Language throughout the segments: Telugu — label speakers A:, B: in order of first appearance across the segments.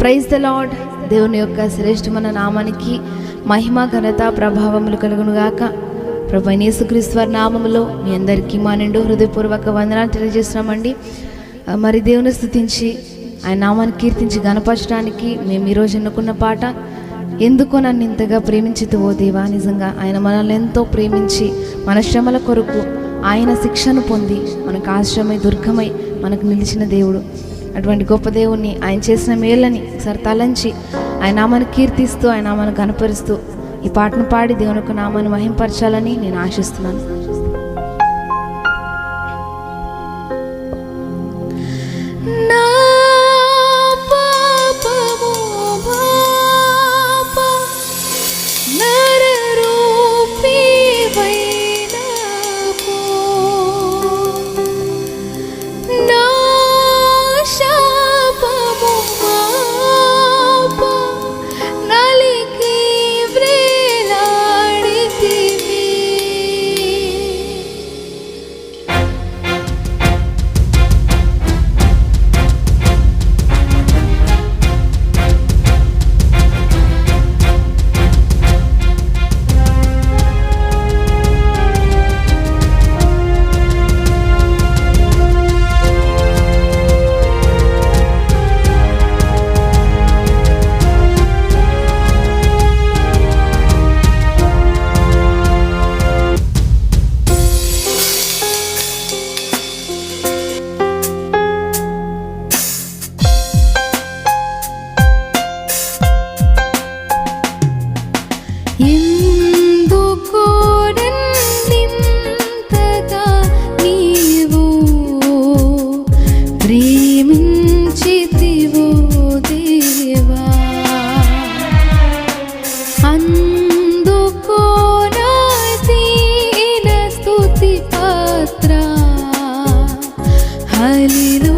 A: ప్రైజ్ ద లాడ్ దేవుని యొక్క శ్రేష్టమైన నామానికి మహిమ ఘనత ప్రభావములు కలుగునుగాక. ప్రభు నేసుక్రీశ్వర నామములో మీ అందరికీ మా నిండు హృదయపూర్వక వందనాలు తెలియజేస్తున్నామండి. మరి దేవుని స్థుతించి ఆయన నామాన్ని కీర్తించి గనపరచడానికి మేము ఈరోజు ఎన్నుకున్న పాట ఎందుకో నన్ను ఇంతగా ప్రేమించితివో దేవా? నిజంగా ఆయన మనల్ని ఎంతో ప్రేమించి మన శ్రమల కొరకు ఆయన శిక్షను పొంది మనకు ఆశ్రమై దుర్గమై మనకు నిలిచిన దేవుడు. అటువంటి గొప్ప దేవుణ్ణి ఆయన చేసిన మేళ్ళని ఒకసారి తలంచి ఆయన నామాన్ని కీర్తిస్తూ ఆయన నామాన్ని కనపరుస్తూ ఈ పాటను పాడి దేవుని యొక్క నామాన్ని మహింపరచాలని నేను ఆశిస్తున్నాను. 爱里的。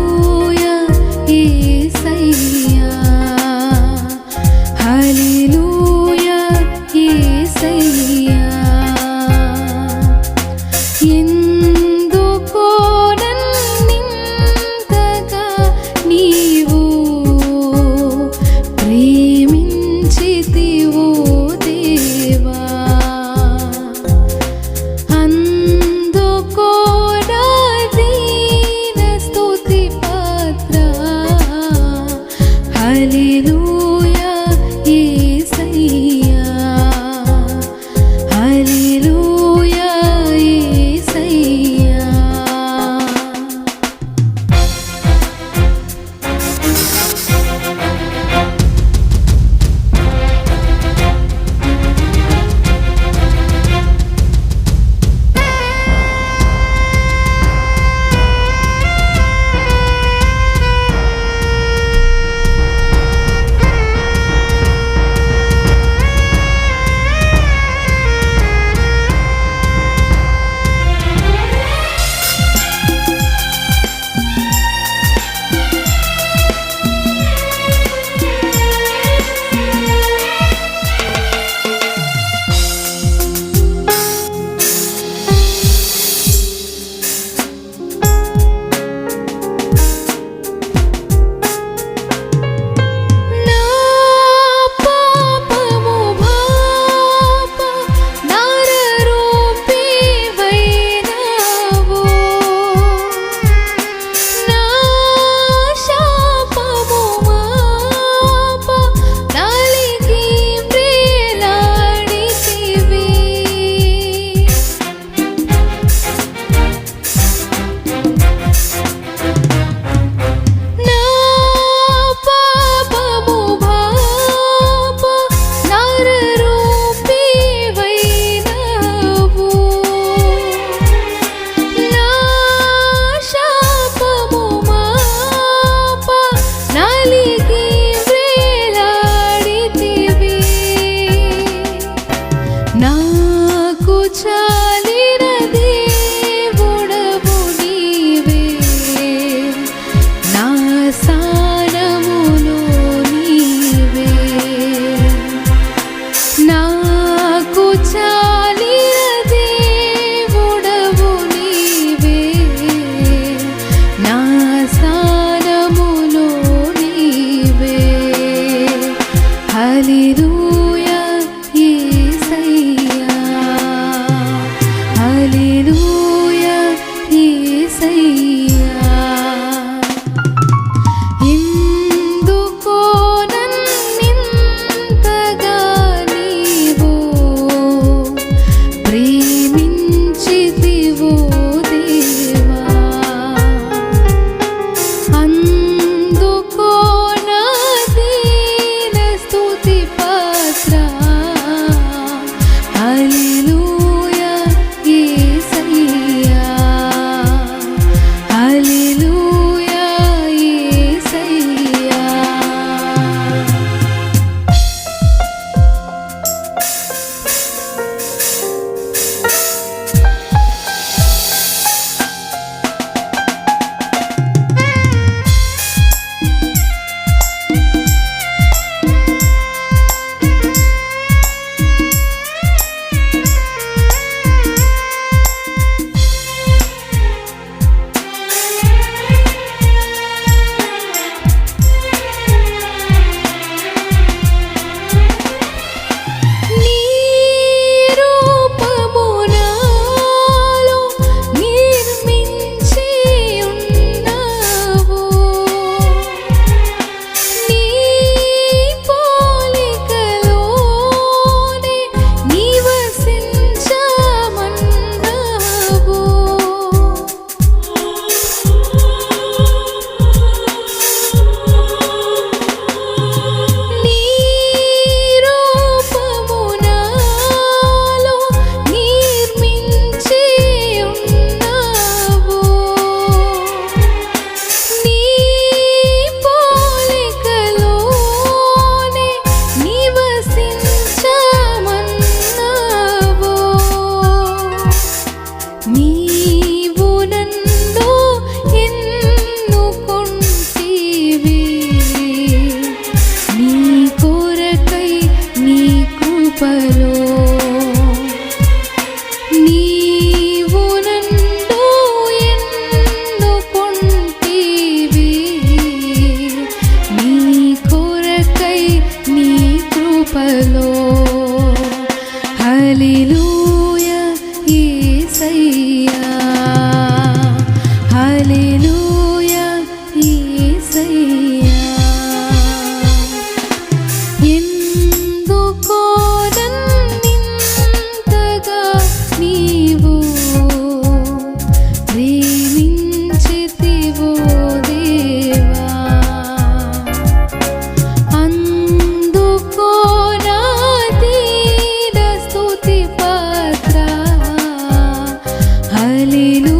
A: Hallelujah.